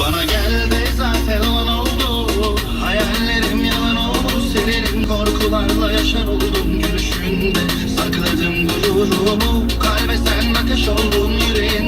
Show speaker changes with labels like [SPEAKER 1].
[SPEAKER 1] Bana gel de zaten olan oldu Hayallerim yalan oldu. Senin korkularla yaşar oldum Gülüşünde sakladım gururumu Kalbe sen ateş oldun Yüreğin